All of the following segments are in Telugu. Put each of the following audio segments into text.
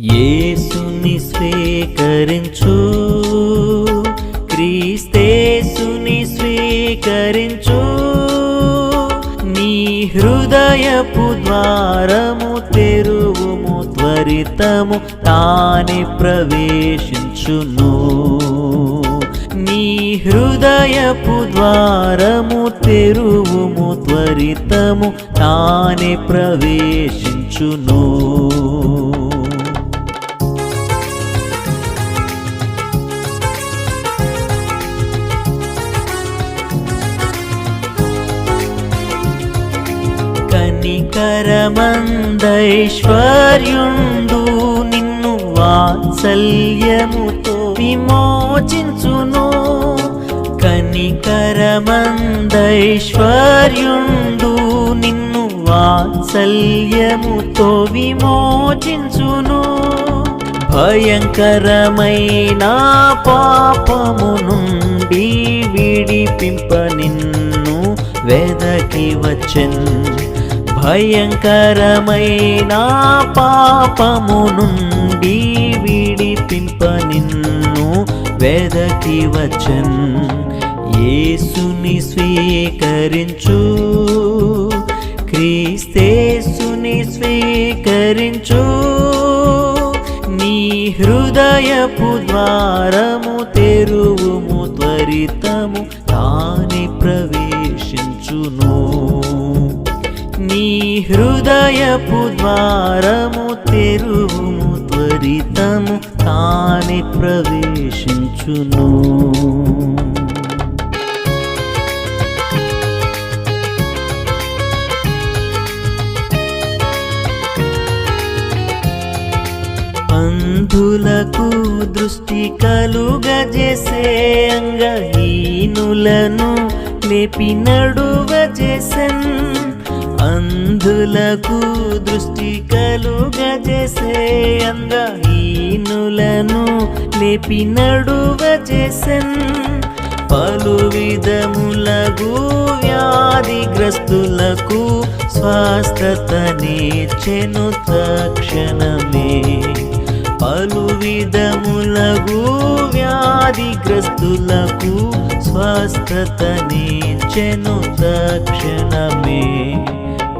యేసుని స్వీకరించు. క్రీస్తేసుని స్వీకరించు. నీ హృదయపు ద్వారము తెరువుము త్వరితము తానే ప్రవేశించును. నీ హృదయపు ద్వారము తెరువుము త్వరితము తానే ప్రవేశించును. కనికరమందైశ్వర్యుండు నిన్ను వాత్సల్యముతో విమోచించును. కనికరమందైశ్వర్యుండు నిన్ను వాత్సల్యముతో విమోచించును. భయంకరమైన పాపము నుండి విడిపింప నిన్ను వెదకి వచ్చెన్. భయంకరమైన పాపము నుండి విడిపింప నిన్ను వెదకి వచ్చన్. యేసుని స్వీకరించు క్రీస్తేసుని స్వీకరించు. నీ హృదయపు ద్వారము తెరువుము త్వరితము తాని ప్రవేశించును. హృదయపు ద్వారము తెరువుము త్వరితము తానే ప్రవేశించును. అంధులకు దృష్టి కలుగజేసే అంగహీనులను లేపినడు అంధులకు దృష్టి కలుగజేసే అంగహీనులను లేపి నడువజేసన్ పలు విధములగు వ్యాధిగ్రస్తులకు స్వాస్థతనిచ్చెను తక్షణమే. పలు విధములగు వ్యాధిగ్రస్తులకు స్వస్థతనిచ్చెను తక్షణమే.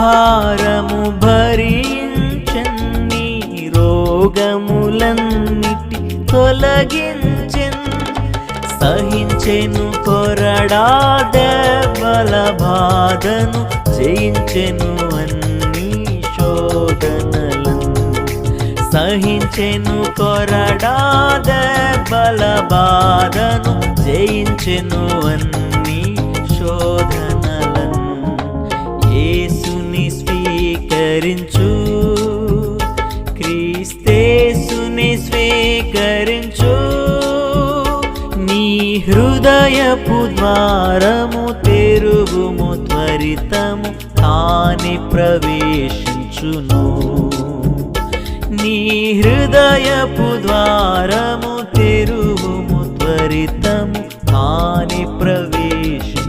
భారము భరించని రోగములన్నిటి తొలగించన్ సహించెను కొరడాద బల బాధను జయించెను అన్ని శోధనలను. సహించెను కొరడాద బల బాధను జయించెను అన్ని శోధన ద్వారము తెరుగుము త్వరితము తాని ప్రవేశించును. నీ హృదయపు ద్వారము తెరుగుము త్వరితము తాని ప్రవేశించును.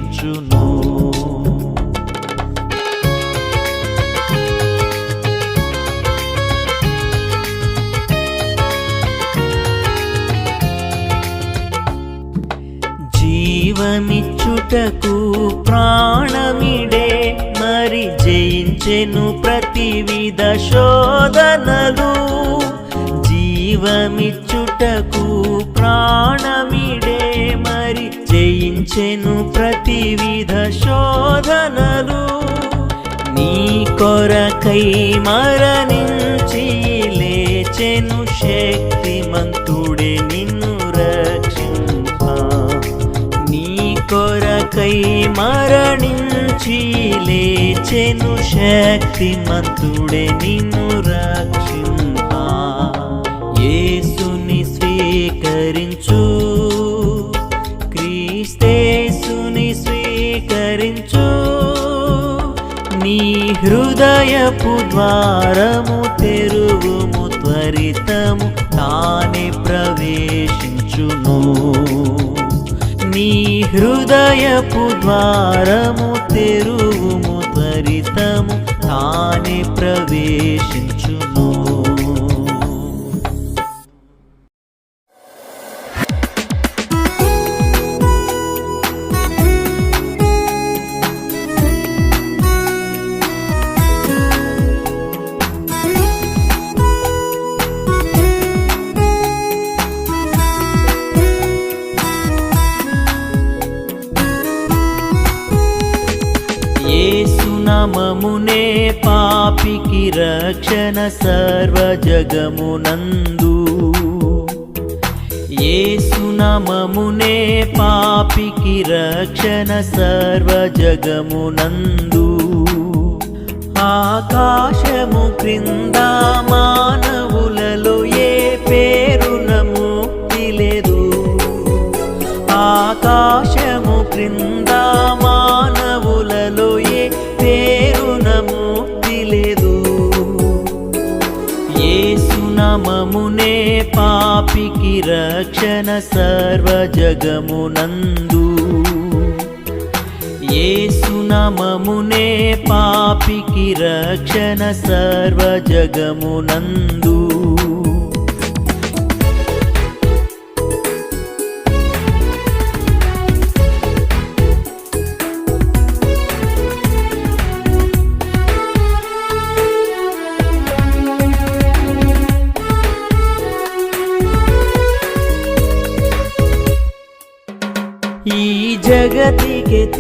జీవమిచ్చుటకు ప్రాణమిడే మరి జయించెను ప్రతి విధ శోధనలు. జీవమిచ్చుటకు ప్రాణమిడే మరి జయించెను ప్రతి విధ శోధనలు. నీ కొరకై మరణించి లేచెను శక్తిమంతుడు స్నేహితుడే కొరకై మరణించి లేచెను శక్తిమంతుడే నిన్ను రక్షింప. యేసుని స్వీకరించు. క్రీస్తేసుని స్వీకరించు. నీ హృదయపు ద్వారము తెరువుము త్వరితము తానే ప్రవేశించును. నీ హృదయపు ద్వారము తెరువుము త్వరితము తానే ప్రవేశించును నమమునే పాపికి రక్షణ సర్వజగమునందు. జగమునందు ఏసునామమునే పాపికి రక్షణ సర్వజగమునందు. ఆకాశము క్రిందా పాపికి రక్షణ సర్వజగమునందు. ఏసునమమునే పాపికి రక్షణ సర్వ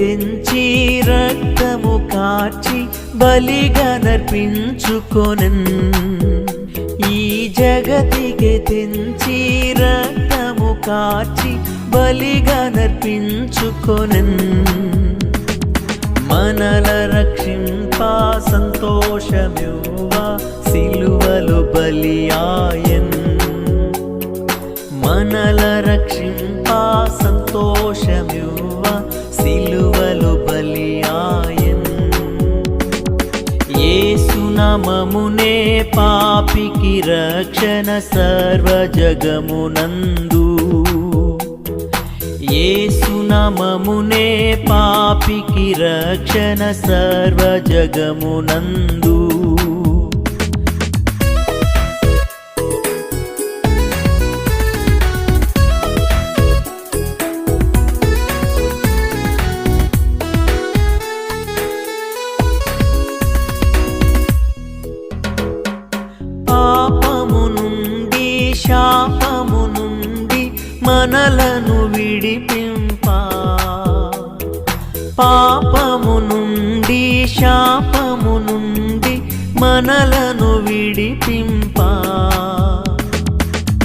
తెంచి రక్తము కాచి బలిగా నర్పించుకొనన్ ఈ జగతికి తెంచి రక్తము కాచి బలిగా నర్పించుకొనన్ మనల రక్షింప సంతోషమివ్వ సిలువలు బలియాయ ఏసునామమునే పాపికి రక్షణ సర్వజగమునందు. ఏసునామమునే పాపికి రక్షణ సర్వ మనలను విడిపింప. పాపము నుండి శాపము నుండి మనలను విడిపింప.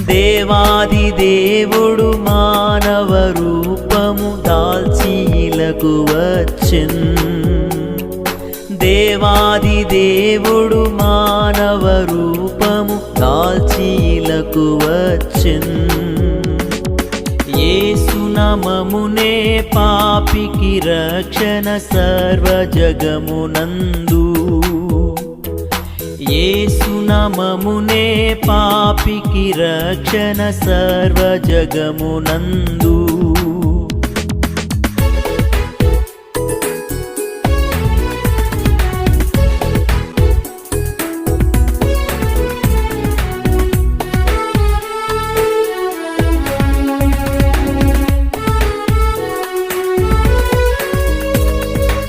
దేవాది దేవుడు మానవ రూపము దాల్చీలకు వచ్చిన్. దేవాది దేవుడు మానవ రూపము దాల్చీలకు వచ్చెన్. నమమునే పాపికి రక్షణ సర్వజగమునందు. జగమునందు ఏసునామమునే పాపికి రక్షణ సర్వజగమునందు.